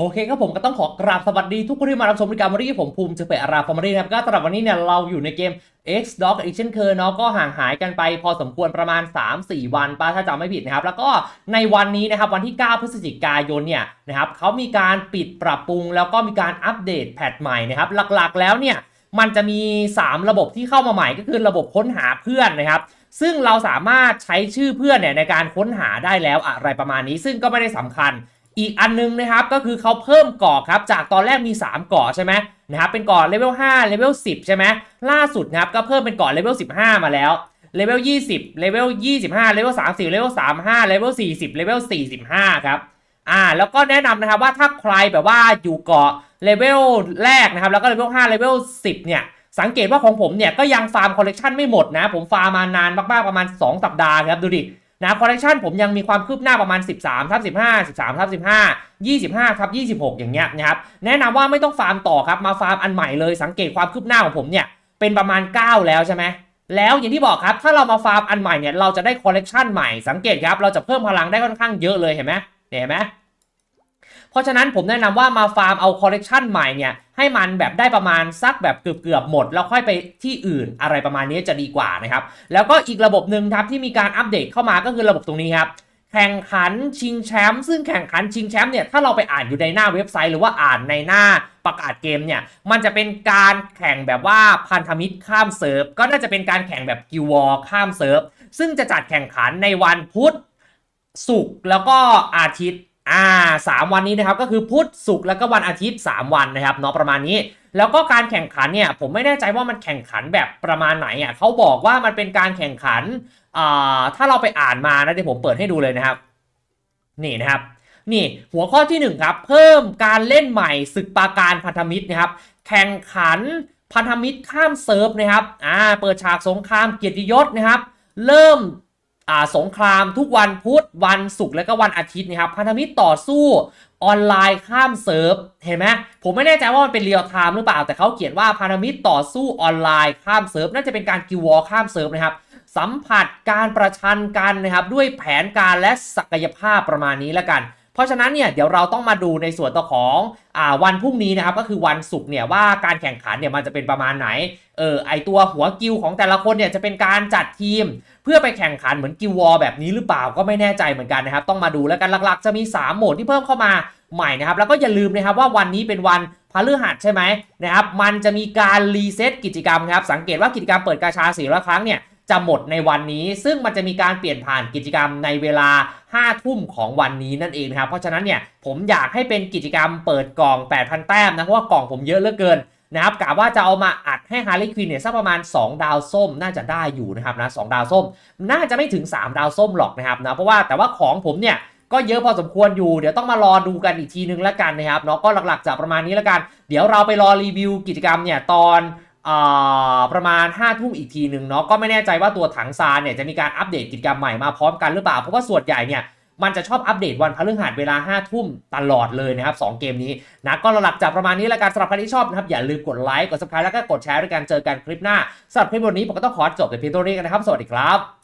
โอเคครับผมก็ต้องขอกราบสวัสดีทุกคนที่มารับชมรายการวันนี้ผมภูมิจะเป็นอาราฟอร์มารีนะครับก็สำหรับวันนี้เนี่ยเราอยู่ในเกม X Dog อีกเช่นเคยเนาะก็ห่างหายกันไปพอสมควรประมาณ 3-4 วันป้าถ้าจำไม่ผิดนะครับ แล้วก็ในวันนี้นะครับวันที่ 9 พฤศจิกายนเนี่ยนะครับเขามีการปิดปรับปรุง แล้วก็มีการอัปเดตแพทใหม่นะครับหลักๆแล้วเนี่ยมันจะมี 3 ระบบที่เข้ามาใหม่ก็คือระบบค้นหาเพื่อนนะครับซึ่งเราสามารถใช้ชื่อเพื่อนเนี่ยในการค้นหาได้แล้วอะไรประมาณนี้ ซึ่งก็ไม่ได้สำคัญ อีกอันนึงนะครับก็คือเขาเพิ่มเกาะครับจากตอนแรกมี 3 เกาะใช่ไหมนะครับเป็นเกาะเลเวล5เลเวล10 ใช่ไหมล่าสุดนะครับก็เพิ่มเป็นเกาะเลเวล15 มาแล้วเลเวล20เลเวล25เลเวล30เลเวล35เลเวล40เลเวล45ครับอ่าแล้วก็แนะนำนะครับว่าถ้าใครแบบว่าอยู่เกาะเลเวลแรกนะครับแล้วก็เลเวล5เลเวล10 เนี่ยสังเกตว่าของผมเนี่ยก็ยังฟาร์มคอลเลกชันไม่หมดนะ ผมฟาร์มมานานมากๆประมาณ 2 สัปดาห์ครับดูดิ นะคอลเลคชันผมยังมีความคืบหน้าประมาณ 13ทับ15 13ทับ15 25ทับ26 อย่างเงี้ยนะครับแนะนำว่าไม่ต้องฟาร์มต่อครับมาฟาร์มอันใหม่เลยสังเกตความคืบหน้าของผมเนี่ยเป็นประมาณ 9 แล้วใช่ไหมแล้วอย่างที่บอกครับถ้าเรามาฟาร์มอันใหม่เนี่ยเราจะได้คอลเลกชันใหม่สังเกตครับเราจะเพิ่มพลังได้ค่อนข้างเยอะเลยเห็นไหมเห็นไหม เพราะฉะนั้นผมแนะนำว่ามาฟาร์มเอาคอลเลกชันใหม่เนี่ยให้มันแบบได้ประมาณสักแบบเกือบๆหมด แล้วค่อยไปที่อื่นอะไรประมาณนี้จะดีกว่านะครับ แล้วก็อีกระบบหนึ่งครับที่มีการอัปเดตเข้ามาก็คือระบบตรงนี้ครับแข่งขันชิงแชมป์ซึ่งแข่งขันชิงแชมป์เนี่ยถ้าเราไปอ่านอยู่ในหน้าเว็บไซต์หรือว่าอ่านในหน้าประกาศเกมเนี่ยมันจะเป็นการแข่งแบบว่าพันธมิตรข้ามเซิร์ฟก็น่าจะเป็นการแข่งแบบกิวอร์ข้ามเซิร์ฟซึ่งจะจัดแข่งขันในวันพุธศุกร์แล้วก็อาทิตย์ อ่าสามวันนี้นะครับก็คือพุธศุกร์แล้วก็วันอาทิตย์ 3 วันนะครับเนาะประมาณนี้ แล้วก็การแข่งขันเนี่ยผมไม่แน่ใจว่ามันแข่งขันแบบประมาณไหนอะเขาบอกว่ามันเป็นการแข่งขันอ่าถ้าเราไปอ่านมานะเดี๋ยวผมเปิดให้ดูเลยนะครับ นี่นะครับนี่หัวข้อที่หนึ่งครับเพิ่มการเล่นใหม่ศึกปาการพันธมิตรนะครับ แข่งขันพันธมิตรข้ามเซิร์ฟนะครับอ่าเปิดฉากสงครามเกียรติยศนะครับ เริ่ม สงครามทุกวันพุธวันศุกร์และก็วันอาทิตย์นะครับพันธมิตรต่อสู้ออนไลน์ข้ามเซิร์ฟเห็นไหมผมไม่แน่ใจว่ามันเป็นเรียลไทม์หรือเปล่า แต่เขาเขียนว่าพันธมิตรต่อสู้ออนไลน์ข้ามเซิร์ฟน่าจะเป็นการกิววอลข้ามเซิร์ฟนะครับสัมผัสการประชันกันนะครับด้วยแผนการและศักยภาพประมาณนี้แล้วกัน ราะฉะนั้นเนี่ยเดี๋ยวเราต้องมาดูในส่วนต่อของอ่าวันพรุ่งนี้นะครับก็คือวันศุกร์เนี่ยว่าการแข่งขันเนี่ยมันจะเป็นประมาณไหนเออไอตัวหัวกิลของแต่ละคนเนี่ยจะเป็นการจัดทีม เพื่อไปแข่งขันเหมือนกิลวอลแบบนี้หรือเปล่าก็ไม่แน่ใจเหมือนกันนะครับต้องมาดูแล้วกันหลักๆ จะมี 3 โหมดที่เพิ่มเข้ามาใหม่นะครับแล้วก็อย่าลืมนะครับว่าวันนี้เป็นวันพฤหัสใช่ไหมนะครับมันจะมีการรีเซ็ตกิจกรรมครับสังเกตว่ากิจกรรมเปิดกาชาสี่ร้อยครั้งเนี่ย จะหมดในวันนี้ ซึ่งมันจะมีการเปลี่ยนผ่านกิจกรรมในเวลา 5 ทุ่มของวันนี้นั่นเองนะครับ เพราะฉะนั้นเนี่ยผมอยากให้เป็นกิจกรรมเปิดกล่อง 8,000 แต้มนะ เพราะว่ากล่องผมเยอะเหลือเกินนะครับกะว่าจะเอามาอัดให้ฮาร์ลีควินเนี่ยสักประมาณ 2 ดาวส้มน่าจะได้อยู่นะครับนะสดาวส้ม น่าจะไม่ถึง 3 ดาวส้มหรอกนะครับนะเพราะว่าแต่ว่าของผมเนี่ยก็เยอะพอสมควรอยู่ เดี๋ยวต้องมารอดูกันอีกทีนึงแล้วกันนะครับเนาะก็หลักๆจะประมาณนี้แล้วกัน เดี๋ยวเราไปรอรีวิวกิจกรรมเนี่ยตอน ประมาณ5้าทุ่มอีกทีหนึ่งเนาะก็ไม่แน่ใจว่าตัวถังซานเนี่ยจะมีการอัปเดตกิจกรรมใหม่มาพร้อมกันหรือเปล่า เพราะว่าส่วนใหญ่เนี่ยมันจะชอบอัปเดตวันพฤหัสเวลา5้าทุ่มตลอดเลยนะครับสเกมนี้นะก็หลักจากประมาณนี้แล้วกันสำหรับใครที่ชอบนะครับอย่าลืมกดไลค์กด subscribe แล้วก็กดแชร์ด้วยกันเจอกันคลิปหน้าสำหรับคลิปวันนี้ผมก็ต้องขอจบแต่เพียงเท่านี้กันนะครับ สวัสดีครับ